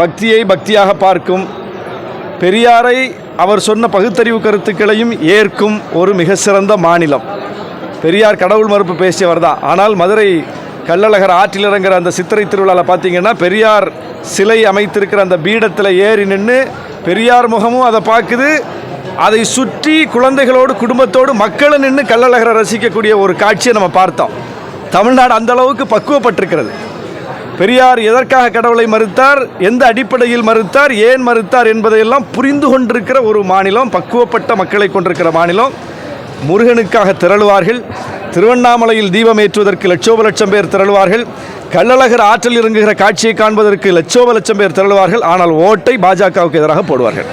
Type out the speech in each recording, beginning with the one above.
பக்தியை பக்தியாக பார்க்கும் பெரியாரை அவர் சொன்ன பகுத்தறிவு கருத்துக்களையும் ஏற்கும் ஒரு மிக சிறந்த மாநிலம். பெரியார் கடவுள் மறுப்பு பேசியவர் தான். ஆனால் மதுரை கள்ளழகர் ஆற்றில் இறங்குற அந்த சித்திரை திருவிழாவில் பார்த்தீங்கன்னா பெரியார் சிலை அமைத்திருக்கிற அந்த பீடத்தில் ஏறி நின்று பெரியார் முகமும் அதை பார்க்குது அதை சுற்றி குழந்தைகளோடு குடும்பத்தோடு மக்களும் நின்று கள்ளழகரை ரசிக்கக்கூடிய ஒரு காட்சியை நம்ம பார்த்தோம். தமிழ்நாடு அந்த அளவுக்கு பக்குவப்பட்டிருக்கிறது. பெரியார் எதற்காக கடவுளை மறுத்தார்? எந்த அடிப்படையில் மறுத்தார்? ஏன் மறுத்தார் என்பதையெல்லாம் புரிந்து கொண்டிருக்கிற ஒரு மாநிலம் பக்குவப்பட்ட மக்களை கொண்டிருக்கிற மாநிலம் முருகனுக்காக திரளுவார்கள் திருவண்ணாமலையில் தீபம் ஏற்றுவதற்கு லட்சோப லட்சம் பேர் திரளுவார்கள் கள்ளழகர் ஆற்றில் இறங்குகிற காட்சியை காண்பதற்கு லட்சோப லட்சம் பேர் திரளுவார்கள் ஆனால் ஓட்டை பாஜகவுக்கு எதிராக போடுவார்கள்.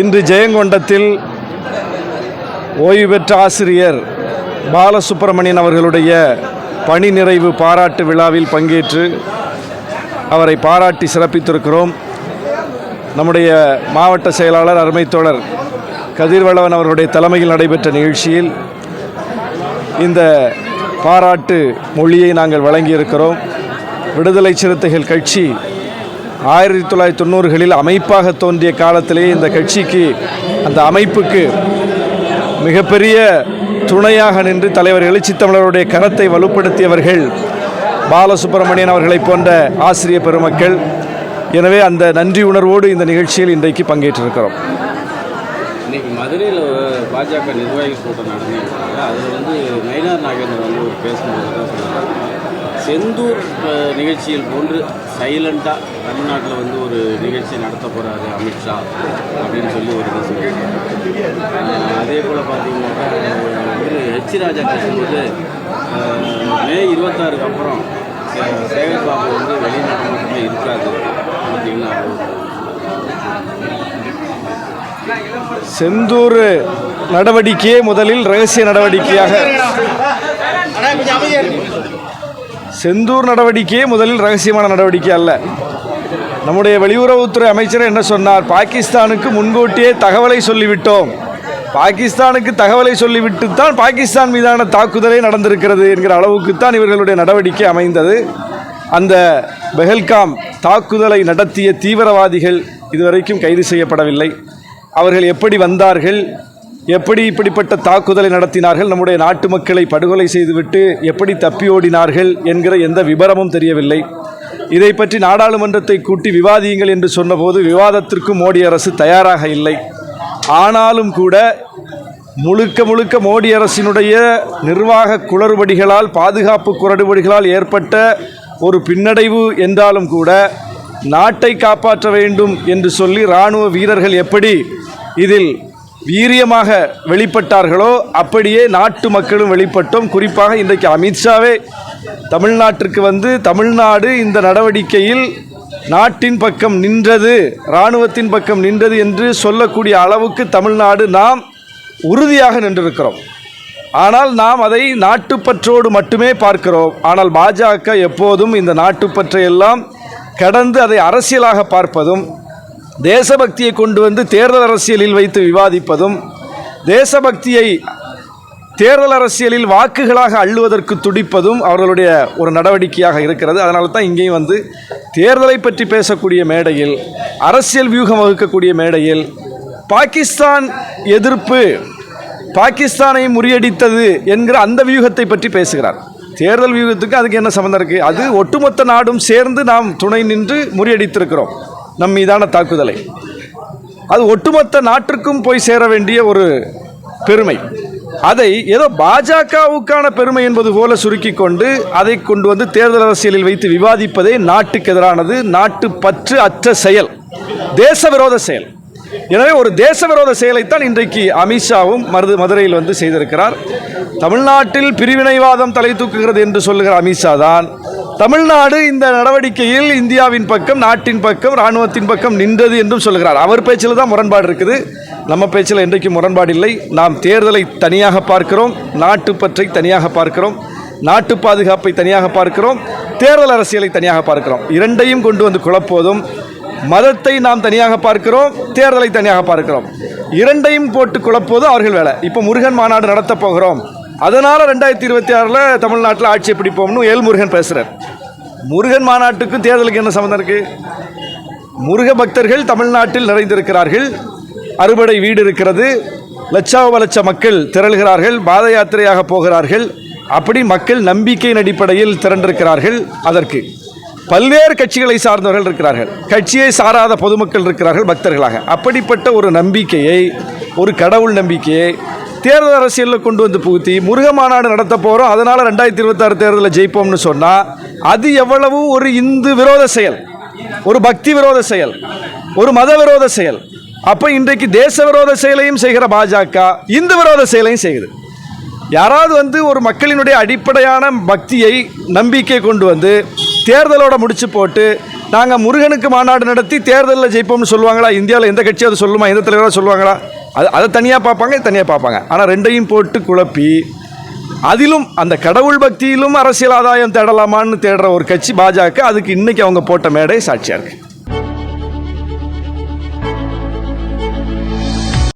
இன்று ஜெயங்கொண்டத்தில் ஓய்வு பெற்ற ஆசிரியர் பாலசுப்பிரமணியன் அவர்களுடைய பணி நிறைவு பாராட்டு விழாவில் பங்கேற்று அவரை பாராட்டி சிறப்பித்திருக்கிறோம். நம்முடைய மாவட்ட செயலாளர் அருமைத்தோழர் கதிர்வளவன் அவர்களுடைய தலைமையில் நடைபெற்ற நிகழ்ச்சியில் இந்த பாராட்டு மொழியை நாங்கள் வழங்கியிருக்கிறோம். விடுதலை சிறுத்தைகள் கட்சி ஆயிரத்தி தொள்ளாயிரத்தி தொண்ணூறுகளில் அமைப்பாக தோன்றிய காலத்திலேயே இந்த கட்சிக்கு அந்த அமைப்புக்கு மிகப்பெரிய துணையாக நின்று தலைவர் எழுச்சி தமிழருடைய கரத்தை வலுப்படுத்தியவர்கள் பாலசுப்பிரமணியன் அவர்களைப் போன்ற ஆசிரிய பெருமக்கள். எனவே அந்த நன்றி உணர்வோடு இந்த நிகழ்ச்சியில் இன்றைக்கு பங்கேற்றிருக்கிறோம். இன்னைக்கு மதுரையில் பாஜக நிர்வாகி கூட்டம் நடந்திருக்காங்க அதில் வந்து நயினார் நாகேந்திரன் வந்து ஒரு பேசும்போது தான் சொன்னாங்க. செந்தூர் நிகழ்ச்சியில் போன்று சைலண்டாக தமிழ்நாட்டில் வந்து ஒரு நிகழ்ச்சி நடத்த போகிறாரு அமித்ஷா அப்படின்னு சொல்லி ஒரு இது சொல்லியிருக்காங்க. அதே போல் பார்த்தீங்கன்னாக்கா வந்து ஹெச் ராஜா பேசும்போது அஹ், மே இருபத்தாறுக்கு அப்புறம் சேகர் பாபு வந்து வெளிநாட்டு மட்டுமே இருக்காது அப்படின்னு செந்தூர் நடவடிக்கையே முதலில் ரகசிய நடவடிக்கையாக. செந்தூர் நடவடிக்கையே முதலில் ரகசியமான நடவடிக்கை அல்ல. நம்முடைய வெளியுறவுத்துறை அமைச்சர் என்ன சொன்னார்? பாகிஸ்தானுக்கு முன்கூட்டியே தகவலை சொல்லிவிட்டோம். பாகிஸ்தானுக்கு தகவலை சொல்லிவிட்டு தான் பாகிஸ்தான் மீதான தாக்குதலே நடந்திருக்கிறது என்கிற அளவுக்கு தான் இவர்களுடைய நடவடிக்கை அமைந்தது. அந்த பெஹல்காம் தாக்குதலை நடத்திய தீவிரவாதிகள் இதுவரைக்கும் கைது செய்யப்படவில்லை. அவர்கள் எப்படி வந்தார்கள்? எப்படி இப்படிப்பட்ட தாக்குதலை நடத்தினார்கள்? நம்முடைய நாட்டு மக்களை படுகொலை செய்துவிட்டு எப்படி தப்பியோடினார்கள் என்கிற எந்த விபரமும் தெரியவில்லை. இதை பற்றி நாடாளுமன்றத்தை கூட்டி விவாதியுங்கள் என்று சொன்னபோது விவாதத்திற்கு மோடி அரசு தயாராக இல்லை. ஆனாலும் கூட முழுக்க முழுக்க மோடி அரசினுடைய நிர்வாக குளறுபடிகளால் பாதுகாப்பு குளறுபடிகளால் ஏற்பட்ட ஒரு பின்னடைவு என்றாலும் கூட நாட்டை காப்பாற்ற வேண்டும் என்று சொல்லி இராணுவ வீரர்கள் எப்படி இதில் வீரியமாக வெளிப்பட்டார்களோ அப்படியே நாட்டு மக்களும் வெளிப்பட்டோம். குறிப்பாக இன்றைக்கு அமித்ஷாவே தமிழ்நாட்டிற்கு வந்து தமிழ்நாடு இந்த நடவடிக்கையில் நாட்டின் பக்கம் நின்றது இராணுவத்தின் பக்கம் நின்றது என்று சொல்லக்கூடிய அளவுக்கு தமிழ்நாடு நாம் உறுதியாக நின்றிருக்கிறோம். ஆனால் நாம் அதை நாட்டுப்பற்றோடு மட்டுமே பார்க்கிறோம். ஆனால் பாஜக எப்போதும் இந்த நாட்டுப்பற்றை எல்லாம் கடந்து அதை அரசியலாக பார்ப்பதும் தேசபக்தியை கொண்டு வந்து தேர்தல் அரசியலில் வைத்து விவாதிப்பதும் தேசபக்தியை தேர்தல் அரசியலில் வாக்குகளாக அள்ளுவதற்கு துடிப்பதும் அவர்களுடைய ஒரு நடவடிக்கையாக இருக்கிறது. அதனால தான் இங்கேயும் வந்து தேர்தலை பற்றி பேசக்கூடிய மேடையில் அரசியல் வியூகம் வகுக்கக்கூடிய மேடையில் பாகிஸ்தான் எதிர்ப்பு பாகிஸ்தானை முறியடித்தது என்கிற அந்த வியூகத்தை பற்றி பேசுகிறார். தேர்தல் வியூகத்துக்கு அதுக்கு என்ன சம்மந்தம் இருக்குது அது ஒட்டுமொத்த நாடும் சேர்ந்து நாம் துணை நின்று முறியடித்திருக்கிறோம். நம் மீதான தாக்குதலை. அது ஒட்டுமொத்த நாட்டிற்கும் போய் சேர வேண்டிய ஒரு பெருமை. அதை ஏதோ பாஜகவுக்கான பெருமை என்பது போல சுருக்கி கொண்டு அதை கொண்டு வந்து தேர்தல் அரசியலில் வைத்து விவாதிப்பதே நாட்டுக்கு எதிரானது நாட்டு பற்று அற்ற செயல் தேச விரோத செயல். எனவே ஒரு தேச விரோத செயலைத்தான் இன்றைக்கு அமித்ஷாவும் மருது மதுரையில் வந்து செய்திருக்கிறார். தமிழ்நாட்டில் பிரிவினைவாதம் தலை தூக்குகிறது என்று சொல்லுகிற அமித்ஷா தான். தமிழ்நாடு இந்த நடவடிக்கையில் இந்தியாவின் பக்கம் நாட்டின் பக்கம் இராணுவத்தின் பக்கம் நின்றது என்றும் சொல்லுகிறார். அவர் பேச்சில் தான் முரண்பாடு இருக்குது. நம்ம பேச்சில் இன்றைக்கு முரண்பாடு இல்லை. நாம் தேர்தலை தனியாக பார்க்கிறோம் நாட்டு பற்றை தனியாக பார்க்கிறோம் நாட்டு பாதுகாப்பை தனியாக பார்க்கிறோம் தேர்தல் அரசியலை தனியாக பார்க்கிறோம். இரண்டையும் கொண்டு வந்து குழப்போதும் மதத்தை நாம் தனியாக பார்க்கிறோம் தேர்தலை தனியாக பார்க்கிறோம். இரண்டையும் போட்டு குழப்போதும் அவர்கள் வேலை. இப்போ முருகன் மாநாடு நடத்தப் போகிறோம். அதனால் ரெண்டாயிரத்தி இருபத்தி ஆறில் தமிழ்நாட்டில் ஆட்சியை பிடிப்போம்னு ஏல்முருகன் பேசுகிறார் முருகன் மாநாட்டுக்கும் தேர்தலுக்கு என்ன சம்மந்தம் இருக்குது முருக பக்தர்கள் தமிழ்நாட்டில் நிறைந்திருக்கிறார்கள். அறுபடை வீடு இருக்கிறது. லட்சாவ லட்ச மக்கள் திரள்கிறார்கள் பாத யாத்திரையாக போகிறார்கள். அப்படி மக்கள் நம்பிக்கையின் அடிப்படையில் திரண்டிருக்கிறார்கள் அதற்கு. பல்வேறு கட்சிகளை சார்ந்தவர்கள் இருக்கிறார்கள். கட்சியை சாராத பொதுமக்கள் இருக்கிறார்கள் பக்தர்களாக. அப்படிப்பட்ட ஒரு நம்பிக்கையை ஒரு கடவுள் நம்பிக்கையை தேர்தல் அரசியலில் கொண்டு வந்து புகுத்தி முருக மாநாடு நடத்த போகிறோம் அதனால் ரெண்டாயிரத்தி இருபத்தாறு தேர்தலில் ஜெயிப்போம்னு சொன்னால் அது எவ்வளவு ஒரு இந்து விரோத செயல் ஒரு பக்தி விரோத செயல் ஒரு மத விரோத செயல். அப்போ இன்றைக்கு தேச விரோத செயலையும் செய்கிற பாஜக இந்து விரோத செயலையும் செய்கிறது யாராவது வந்து ஒரு மக்களினுடைய அடிப்படையான பக்தியை நம்பிக்கை கொண்டு வந்து தேர்தலோட முடிச்சு போட்டு நாங்கள் முருகனுக்கு மாநாடு நடத்தி தேர்தலில் ஜெயிப்போம்னு சொல்லுவாங்களா? இந்தியாவில் எந்த கட்சி அதை சொல்லுமா? எந்த தலைவராக சொல்லுவாங்களா? அது அதை தனியாக பார்ப்பாங்க தனியாக பார்ப்பாங்க. ஆனால் ரெண்டையும் போட்டு குழப்பி அதிலும் அந்த கடவுள் பக்தியிலும் அரசியல் ஆதாயம் தேடலாமான்னு தேடுற ஒரு கட்சி பாஜக அதுக்கு இன்னைக்கு அவங்க போட்ட மேடை சாட்சியாக இருக்குது